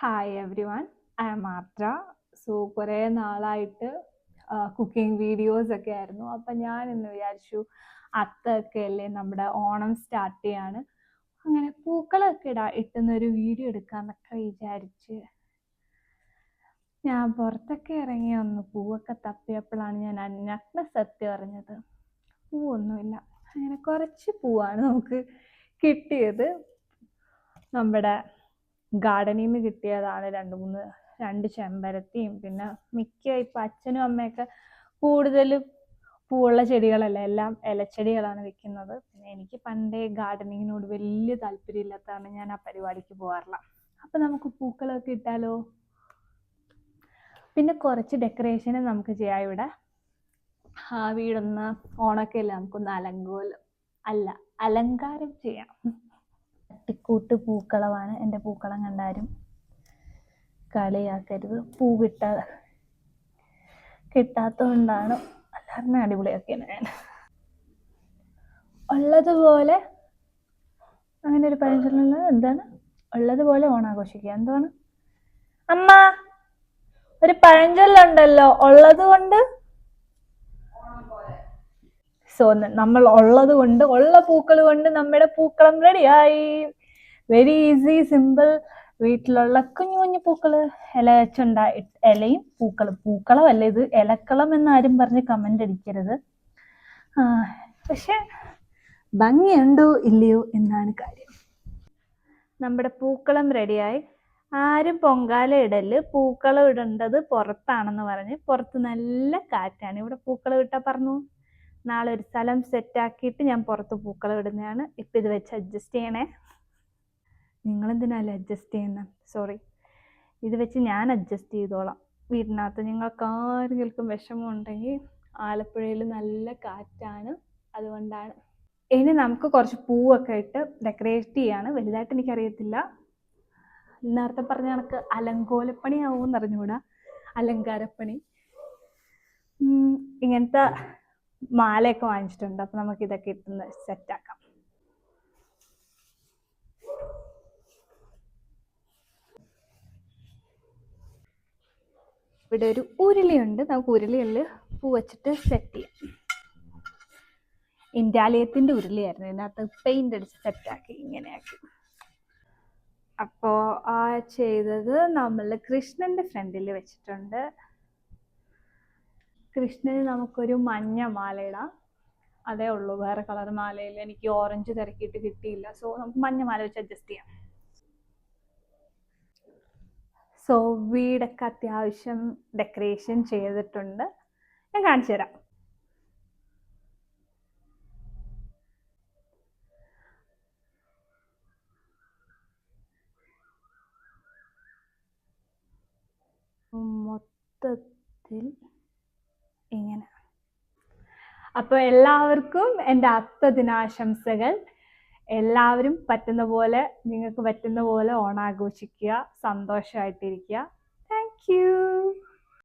Hi everyone I'm Ardra so കുറേ നാളായിട്ട് cooking videos ഒക്കെ ആയിരുന്നു. അപ്പം ഞാൻ ഇന്ന് വിചാരിച്ചു അത്തൊക്കെ അല്ലേ നമ്മുടെ ഓണം സ്റ്റാർട്ട് ചെയ്യാണ്. അങ്ങനെ പൂക്കളൊക്കെ ഇടാ ഇട്ടുന്ന ഒരു വീഡിയോ എടുക്കാന്നൊക്കെ വിചാരിച്ച്. ഞാൻ പുറത്തൊക്കെ ഇറങ്ങി വന്നു പൂവൊക്കെ തപ്പിയപ്പോഴാണ് ഞാൻ നഗ്ന സത്യം അറിഞ്ഞത്. പൂവൊന്നുമില്ല. അങ്ങനെ കുറച്ച് പൂവാണ് നമുക്ക് കിട്ടിയത്. നമ്മുടെ ഗാർഡനിൽ നിന്ന് കിട്ടിയതാണ് രണ്ട് മൂന്ന് രണ്ട് ചെമ്പരത്തിയും. പിന്നെ മിക്ക ഇപ്പം അച്ഛനും അമ്മയൊക്കെ കൂടുതലും പൂവുള്ള ചെടികളല്ല എല്ലാം ഇലച്ചെടികളാണ് വെക്കുന്നത്. പിന്നെ എനിക്ക് പണ്ടേ ഗാർഡനിങ്ങിനോട് വലിയ താല്പര്യമില്ലാത്തതാണ് ഞാൻ ആ പരിപാടിക്ക് പോകാറില്ല അപ്പം നമുക്ക് പൂക്കളൊക്കെ ഇട്ടാലോ? പിന്നെ കുറച്ച് ഡെക്കറേഷനും നമുക്ക് ചെയ്യാം ഇവിടെ. ആ വീടൊന്ന് ഓണൊക്കെ അല്ലേ നമുക്കൊന്ന് അലങ്കോലം അല്ല അലങ്കാരം ചെയ്യാം. തട്ടിക്കൂട്ട് പൂക്കളമാണ് എന്റെ പൂക്കളം കണ്ടാലും കളിയാക്കരുത്. പൂ കിട്ടാ കിട്ടാത്തതുകൊണ്ടാണ് അല്ലാതെ അടിപൊളിയാക്കിയാണ് ഞാൻ. ഉള്ളതുപോലെ അങ്ങനെ ഒരു പഴഞ്ചൊല്ലുള്ള എന്താണ്? ഉള്ളതുപോലെ ഓണാഘോഷിക്കുക. എന്താണ്? അമ്മ ഒരു പഴഞ്ചൊല്ലുണ്ടല്ലോ. ഉള്ളത് കൊണ്ട് സോ നമ്മൾ ഉള്ളത് കൊണ്ട് ഉള്ള പൂക്കൾ കൊണ്ട് നമ്മുടെ പൂക്കളം റെഡിയായി വെരി ഈസി സിമ്പിൾ വീട്ടിലുള്ള കുഞ്ഞു കുഞ്ഞു പൂക്കൾ ഇല വെച്ചുണ്ടാ ഇലയും പൂക്കളും. പൂക്കളമല്ല ഇത് ഇലക്കളം എന്നാരും പറഞ്ഞ് കമന്റ് അടിക്കരുത്. പക്ഷെ ഭംഗിയുണ്ടോ ഇല്ലയോ എന്നാണ് കാര്യം. നമ്മുടെ പൂക്കളം റെഡിയായി. ആരും പൊങ്കാല ഇടൽ പൂക്കളം ഇടേണ്ടത് പുറത്താണെന്ന് പറഞ്ഞ് പുറത്ത് നല്ല കാറ്റാണ്. ഇവിടെ പൂക്കളം ഇട്ടാ പറഞ്ഞു. നാളെ ഒരു സ്ഥലം സെറ്റാക്കിയിട്ട് ഞാൻ പുറത്ത് പൂക്കളം ഇടുന്നതാണ്. ഇപ്പം ഇത് വെച്ച് അഡ്ജസ്റ്റ് ചെയ്യണേ. നിങ്ങളെന്തിനല്ലേ അഡ്ജസ്റ്റ് ചെയ്യുന്ന? സോറി ഇത് വെച്ച് ഞാൻ അഡ്ജസ്റ്റ് ചെയ്തോളാം. വീടിനകത്ത് നിങ്ങൾക്ക് ആരെങ്കിലും വിഷമം ഉണ്ടെങ്കിൽ ആലപ്പുഴയിൽ നല്ല കാറ്റാണ്. അതുകൊണ്ടാണ്. ഇനി നമുക്ക് കുറച്ച് പൂവൊക്കെ ഇട്ട് ഡെക്കറേറ്റ് ചെയ്യാണ്. വലുതായിട്ട് എനിക്കറിയത്തില്ല. നേരത്തെ പറഞ്ഞ കണക്ക് അലങ്കോലപ്പണി ആവുമെന്ന് അറിഞ്ഞുകൂടാ? അലങ്കാരപ്പണി. ഇങ്ങനത്തെ മാലയൊക്കെ വാങ്ങിച്ചിട്ടുണ്ട്. അപ്പൊ നമുക്ക് ഇതൊക്കെ ഇട്ടുന്ന സെറ്റാക്കാം ഇവിടെ ഒരു ഉരുളിയുണ്ട്. നമുക്ക് ഉരുളികളിൽ പൂ വെച്ചിട്ട് സെറ്റ് ചെയ്യാം. ഇന്ത്യാലയത്തിന്റെ ഉരുളിയായിരുന്നു. ഇതിനകത്ത് പെയിന്റ് അടിച്ച് സെറ്റാക്കി ഇങ്ങനെയാക്കി അപ്പോ ആ ചെയ്തത് നമ്മൾ കൃഷ്ണന്റെ ഫ്രണ്ടിൽ വെച്ചിട്ടുണ്ട്. കൃഷ്ണന് നമുക്കൊരു മഞ്ഞ മാല ഇടാം. അതേ ഉള്ളൂ. വേറെ കളർ മാലയിൽ എനിക്ക് ഓറഞ്ച് തിരക്കിയിട്ട് കിട്ടിയില്ല. സോ നമുക്ക് മഞ്ഞ മാല വെച്ച് അഡ്ജസ്റ്റ് ചെയ്യാം. സോ വീടൊക്കെ അത്യാവശ്യം ഡെക്കറേഷൻ ചെയ്തിട്ടുണ്ട്. ഞാൻ കാണിച്ചു തരാം. മൊത്തത്തിൽ ഇങ്ങനെ. അപ്പോൾ എല്ലാവർക്കും എന്റെ അത്ത ദിനാശംസകൾ എല്ലാവരും പറ്റുന്ന പോലെ നിങ്ങൾക്ക് പറ്റുന്ന പോലെ ഓണാഘോഷിക്കുക സന്തോഷമായിട്ടിരിക്കുക താങ്ക് യു